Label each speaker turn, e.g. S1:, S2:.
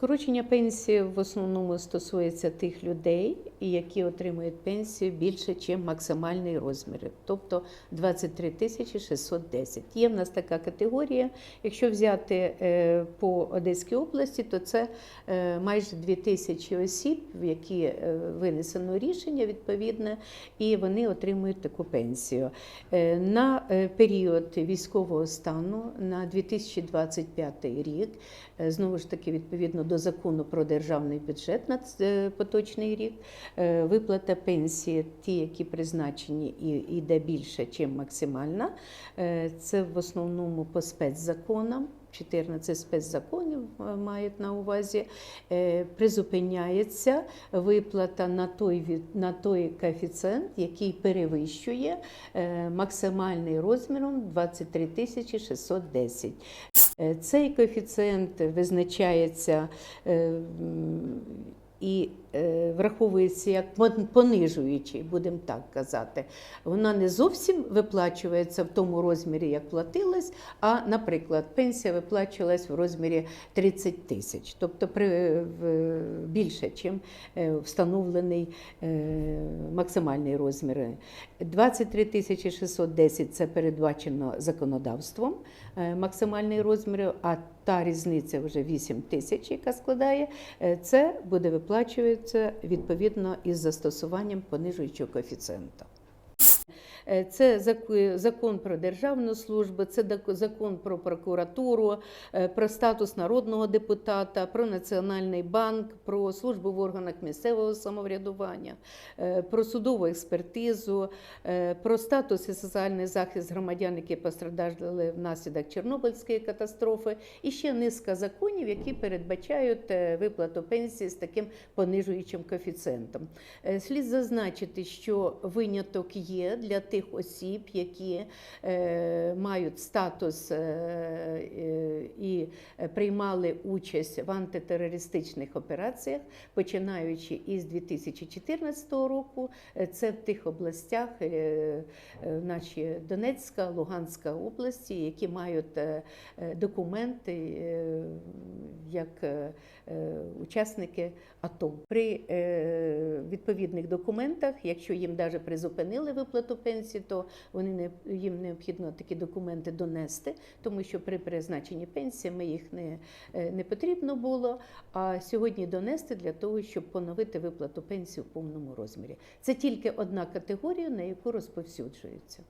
S1: Скорочення пенсії в основному стосується тих людей, які отримують пенсію більше, ніж максимальний розмір, тобто 23 тисячі 610. Є в нас така категорія. Якщо взяти е, по Одеській області, то це е, майже 2 тисячі осіб, в які е, винесено рішення відповідне, і вони отримують таку пенсію. На період військового стану на 2025 рік, знову ж таки, відповідно до закону про державний бюджет на поточний рік, е, виплата пенсії, ті, які призначені, і йде більше, ніж максимальна. Е, Це в основному по спецзаконам. 14 спецзаконів е, мають на увазі, Е, призупиняється виплата на той, на той коефіцієнт, який перевищує е, максимальний розміром 23 610. Е, Цей коефіцієнт визначається е, і е, враховується як понижуючий, будемо так казати. Вона не зовсім виплачується в тому розмірі, як платилась, а, наприклад, пенсія виплачувалась в розмірі 30 тисяч, тобто при, в, більше, ніж встановлений е, максимальний розмір. 23 тисячі 610 – це передбачено законодавством е, максимальний розмір, а та різниця вже 8 тисяч, яка складає, е, це буде виплачуватися відповідно із застосуванням понижуючого коефіцієнта. Е, Це закон про державну службу, це закон про прокуратуру, е, про статус народного депутата, про національний банк, про службу в органах місцевого самоврядування, е, про судову експертизу, про статус і соціальний захист громадян, які постраждали внаслідок Чорнобильської катастрофи, і ще низка законів, які передбачають виплату пенсії з таким понижуючим коефіцієнтом. Слід зазначити, що виняток є для тих осіб, які е, мають статус е, е, приймали участь в антитерористичних операціях, починаючи із 2014 року. Е, Це в тих областях, е, е, наші Донецька, Луганська області, які мають е, е, документи е, як е, е, учасники АТО. При е, відповідних документах, якщо їм навіть призупинили виплату пенсії, то вони не їм необхідно такі документи донести, тому що при призначенні пенсії ми їх не, е, не потрібно було. А сьогодні донести для того, щоб поновити виплату пенсії в повному розмірі. Це тільки одна категорія, на яку розповсюджується.